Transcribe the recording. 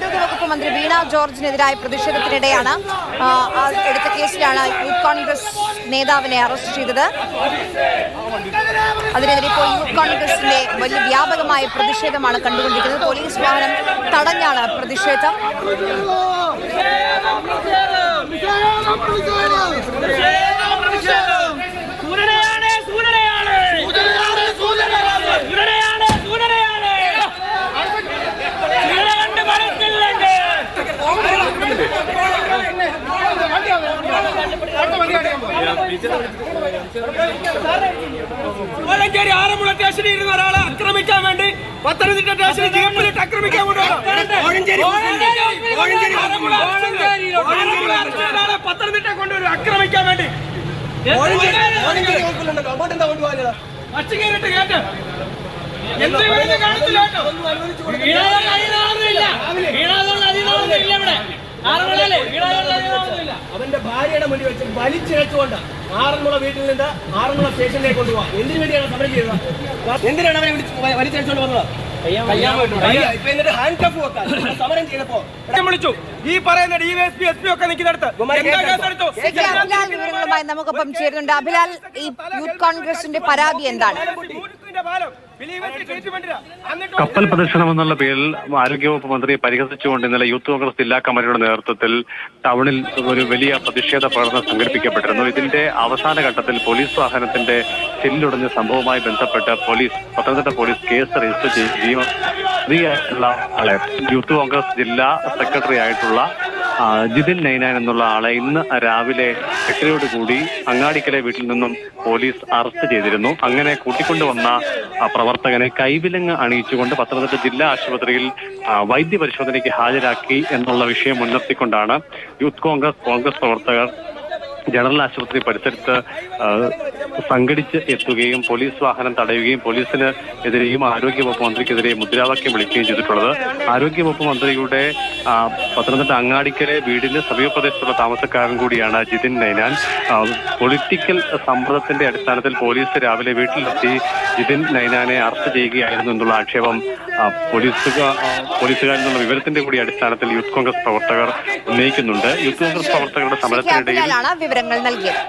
ആരോഗ്യവകുപ്പ് മന്ത്രി വീണ ജോർജിനെതിരായ പ്രതിഷേധത്തിനിടെയാണ് എടുത്ത കേസിലാണ് യൂത്ത് കോൺഗ്രസ് നേതാവിനെ അറസ്റ്റ് ചെയ്തത് അതിനെതിരെ ഇപ്പോൾ യൂത്ത് കോൺഗ്രസിന്റെ വലിയ വ്യാപകമായ പ്രതിഷേധമാണ് കണ്ടുകൊണ്ടിരിക്കുന്നത് പോലീസ് വാഹനം തടഞ്ഞാണ് പ്രതിഷേധം കോലഞ്ചേരി ആറന്മുള സ്റ്റേഷനിൽ ഇരുന്ന ഒരാളെ ആക്രമിക്കാൻ വേണ്ടി പത്തനംതിട്ട സ്റ്റേഷനിൽ ജീപ്പിലിട്ട് ആക്രമിക്കാൻ പത്തനംതിട്ട കൊണ്ടുവരും ആക്രമിക്കാൻ വേണ്ടി. അച്ഛൻ കേറിട്ട് കേട്ട് എന്ത് വേണമെന്ന് കാണത്തില്ല കേട്ടോ. അതിനാളൊന്നുമില്ല ഇവിടെ. ആറന്മുളയിലെ അതിനാളൊന്നുമില്ല അവന്റെ ഭാര്യയുടെ മുന്നിൽ വെച്ച് വലിച്ചിഴച്ചുകൊണ്ട് ആറന്മുള വീട്ടിൽ നിന്ന് ആറന്മുള സ്റ്റേഷനിലേക്ക് കൊണ്ടുപോകാം എന്തിനു വേണ്ടിയാണ് സമരം ചെയ്തത് എന്തിനാണ് അവരെ വലിച്ചിഴച്ചുകൊണ്ട് വന്നത് എന്നിട്ട് ഹാൻഡ് കഫ് വെക്കാൻ സമരം ചെയ്തപ്പോ ഞാൻ വിളിച്ചു ഈ പറയുന്ന എസ് പി ഒക്കെ നിൽക്കുന്നിടത്ത് നമുക്കൊപ്പം ചേരുന്നുണ്ട് അഭിലാൽ ഈ യൂത്ത് കോൺഗ്രസിന്റെ പരാതി എന്താണ് കപ്പൽ പ്രദർശനം എന്നുള്ള പേരിൽ ആരോഗ്യവകുപ്പ് മന്ത്രിയെ പരിഹസിച്ചുകൊണ്ട് ഇന്നലെ യൂത്ത് കോൺഗ്രസ് ജില്ലാ കമ്മിറ്റിയുടെ നേതൃത്വത്തിൽ ടൗണിൽ ഒരു വലിയ പ്രതിഷേധ പ്രകടനം സംഘടിപ്പിക്കപ്പെട്ടിരുന്നു. ഇതിന്റെ അവസാന ഘട്ടത്തിൽ പോലീസ് വാഹനത്തിന്റെ ചെല്ലുടഞ്ഞ സംഭവവുമായി ബന്ധപ്പെട്ട് police Pathanamthitta police case register ചെയ്യുകയും യൂത്ത് കോൺഗ്രസ് ജില്ലാ സെക്രട്ടറി ആയിട്ടുള്ള ജിതിൻ നൈനാൻ എന്നുള്ള ആളെ ഇന്ന് രാവിലെ എട്ടരയോട് കൂടി അങ്ങാടിക്കര വീട്ടിൽ നിന്നും പോലീസ് അറസ്റ്റ് ചെയ്തിരുന്നു. അങ്ങനെ കൂട്ടിക്കൊണ്ടുവന്ന പ്രവർത്തകനെ കൈവിലങ്ങ് അണിയിച്ചുകൊണ്ട് പത്തനംതിട്ട ജില്ലാ ആശുപത്രിയിൽ വൈദ്യപരിശോധനയ്ക്ക് ഹാജരാക്കി എന്നുള്ള വിഷയം മുൻനിർത്തിക്കൊണ്ടാണ് യൂത്ത് കോൺഗ്രസ് കോൺഗ്രസ് പ്രവർത്തകർ ജനറൽ ആശുപത്രി പരിസരത്ത് സംഘടിച്ച് എത്തുകയും പോലീസ് വാഹനം തടയുകയും പോലീസിന് എതിരെയും ആരോഗ്യവകുപ്പ് മന്ത്രിക്കെതിരെ മുദ്രാവാക്യം വിളിക്കുകയും ചെയ്തിട്ടുള്ളത്. ആരോഗ്യവകുപ്പ് മന്ത്രിയുടെ പത്തനംതിട്ട അങ്ങാടിക്കലെ വീടിന് സമീപപ്രദേശത്തുള്ള താമസക്കാരൻ കൂടിയാണ് ജിതിൻ നൈനാൻ. പൊളിറ്റിക്കൽ സമ്മർദ്ദത്തിന്റെ അടിസ്ഥാനത്തിൽ പോലീസ് രാവിലെ വീട്ടിലെത്തി ജിതിൻ നൈനാനെ അറസ്റ്റ് ചെയ്യുകയായിരുന്നു എന്നുള്ള ആക്ഷേപം പോലീസുകാർ പോലീസുകാരിൽ നിന്നുള്ള വിവരത്തിന്റെ കൂടി അടിസ്ഥാനത്തിൽ യൂത്ത് കോൺഗ്രസ് പ്രവർത്തകർ ഉന്നയിക്കുന്നുണ്ട്. യൂത്ത് കോൺഗ്രസ് പ്രവർത്തകരുടെ സമരത്തിനിടയിൽ വിവരങ്ങൾ നൽകിയത്.